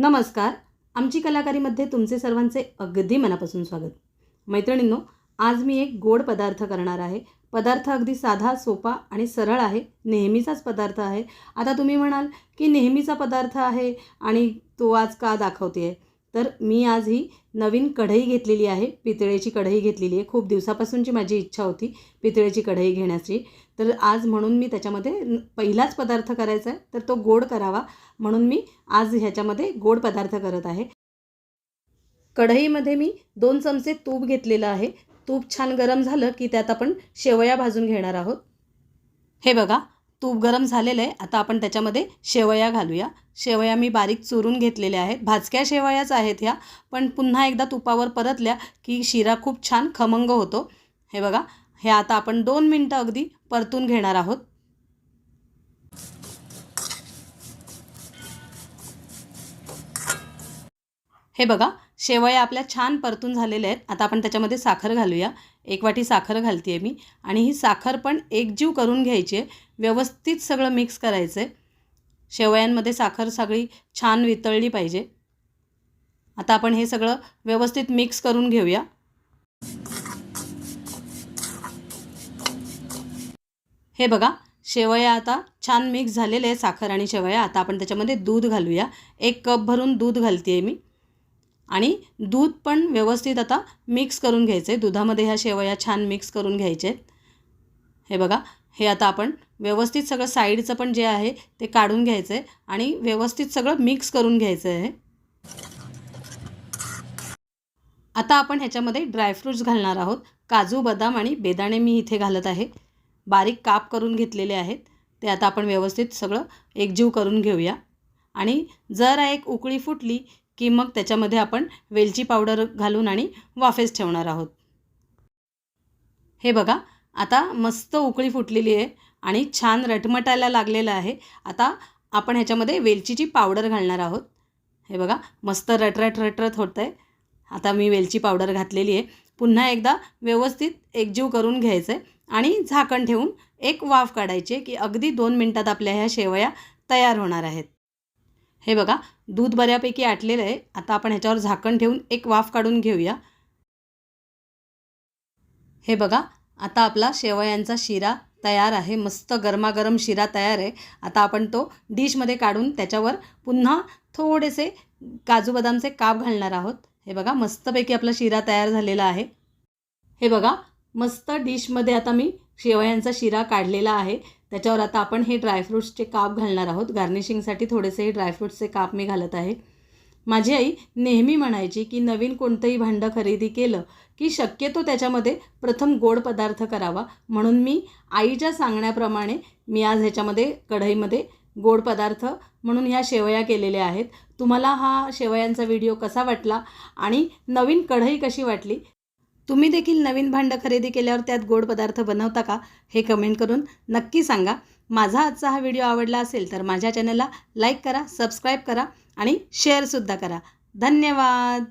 नमस्कार. आमची कलाकारीमध्ये तुमचे सर्वांचे अगदी मनापासून स्वागत. मैत्रिणींनो आज मी एक गोड पदार्थ करणार आहे. पदार्थ अगदी साधा सोपा आणि सरळ आहे. नेहमीचाच पदार्थ आहे. आता तुम्ही म्हणाल की नेहमीचा पदार्थ आहे आणि तो आज का दाखवते आहे तर मी आज ही नवीन कढई घेतलेली आहे. पितळेची कढई घेतलेली आहे. खूप दिवसापासूनची माझी इच्छा होती पितळेची कढई घेण्याची. तर आज म्हणून मी त्याच्यामध्ये पहिलाच पदार्थ करायचा आहे. तर तो गोड करावा म्हणून मी आज ह्याच्यामध्ये गोड पदार्थ करत आहे. कढईमध्ये मी दोन चमचे तूप घेतलेलं आहे. तूप छान गरम झालं की त्यात आपण शेवया भाजून घेणार आहोत. हे बघा तूप गरम झालेलं आहे. आता आपण त्याच्यामध्ये शेवया घालूया. शेवया मी बारीक चुरून घेतलेल्या आहेत. भाजक्या शेवयाच आहेत ह्या पण पुन्हा एकदा तुपावर परतल्या की शिरा खूप छान खमंग होतो. हे बघा हे आता आपण दोन मिनटं अगदी परतून घेणार आहोत. हे बघा शेवया आपल्या छान परतून झालेल्या आहेत. आता आपण त्याच्यामध्ये साखर घालूया. एक वाटी साखर घालते आहे मी. आणि ही साखर पण एकजीव करून घ्यायची आहे. व्यवस्थित सगळं मिक्स करायचं आहे शेवयांमध्ये साखर सगळी छान वितळली पाहिजे. आता आपण हे सगळं व्यवस्थित मिक्स करून घेऊया. हे बघा शेवया आता छान मिक्स झालेले आहे साखर आणि शेवया. आता आपण त्याच्यामध्ये दूध घालूया. एक कप भरून दूध घालते आहे मी. आणि दूध पण व्यवस्थित आता मिक्स करून घ्यायचं आहे दुधामध्ये ह्या शेवया छान मिक्स करून घ्यायचे. आहेत हे बघा हे आता आपण व्यवस्थित सगळं साईडचं पण जे आहे ते काढून घ्यायचं आहे आणि व्यवस्थित सगळं मिक्स करून घ्यायचं आहे आता आपण ह्याच्यामध्ये ड्रायफ्रूट्स घालणार आहोत. काजू बदाम आणि बेदाणे मी इथे घालत आहे. बारीक काप करून घेतलेले आहेत. ते आता आपण व्यवस्थित सगळं एकजीव करून घेऊया. आणि जरा एक उकळी फुटली की मग त्याच्यामध्ये आपण वेलची पावडर घालून आणि वाफेस ठेवणार आहोत. हे बघा आता मस्त उकळी फुटलेली आहे आणि छान रटमटायला लागलेलं आहे. आता आपण ह्याच्यामध्ये वेलचीची पावडर घालणार आहोत. हे बघा मस्त रटरट रटरट होतं आहे आता मी वेलची पावडर घातलेली आहे. पुन्हा एकदा व्यवस्थित एकजीव करून घ्यायचं आहे आणि झाकण ठेवून एक वाफ काढायची आहे की अगदी दोन मिनटात आपल्या ह्या शेवया तयार होणार आहेत. हे बघा दूध बऱ्यापैकी आटलेलं आहे. आता आपण ह्याच्यावर झाकण ठेवून एक वाफ काढून घेऊया. हे बघा आता आपला शेवयांचा शिरा तयार आहे. मस्त गरमागरम शिरा तयार आहे. आता आपण तो डिशमध्ये काढून त्याच्यावर पुन्हा थोडेसे काजू बदामचे काप घालणार आहोत. हे बघा मस्तपैकी आपला शिरा तयार झालेला आहे. हे बघा मस्त डिशमध्ये आता मी शेवयांचा शिरा काढलेला आहे. त्याच्यावर आता आपण हे ड्रायफ्रूट्सचे काप घालणार आहोत. गार्निशिंगसाठी थोडेसे हे ड्रायफ्रूट्सचे काप मी घालत आहे. माझी आई नेहमी म्हणायची की नवीन कोणतंही भांडं खरेदी केलं की शक्यतो त्याच्यामध्ये प्रथम गोड पदार्थ करावा. म्हणून मी आईच्या सांगण्याप्रमाणे मी आज ह्याच्यामध्ये कढईमध्ये गोड पदार्थ म्हणून ह्या शेवया केलेल्या आहेत. तुम्हाला हा शेवयांचा व्हिडिओ कसा वाटला आणि नवीन कढई कशी वाटली तुम्ही देखील नवीन भांडं खरेदी केल्यावर त्यात गोड पदार्थ बनवता का हे कमेंट करून नक्की सांगा. माझा आजचा हा व्हिडिओ आवडला असेल तर माझ्या चॅनलला लाईक करा सबस्क्राईब करा आणि शेअरसुद्धा करा. धन्यवाद!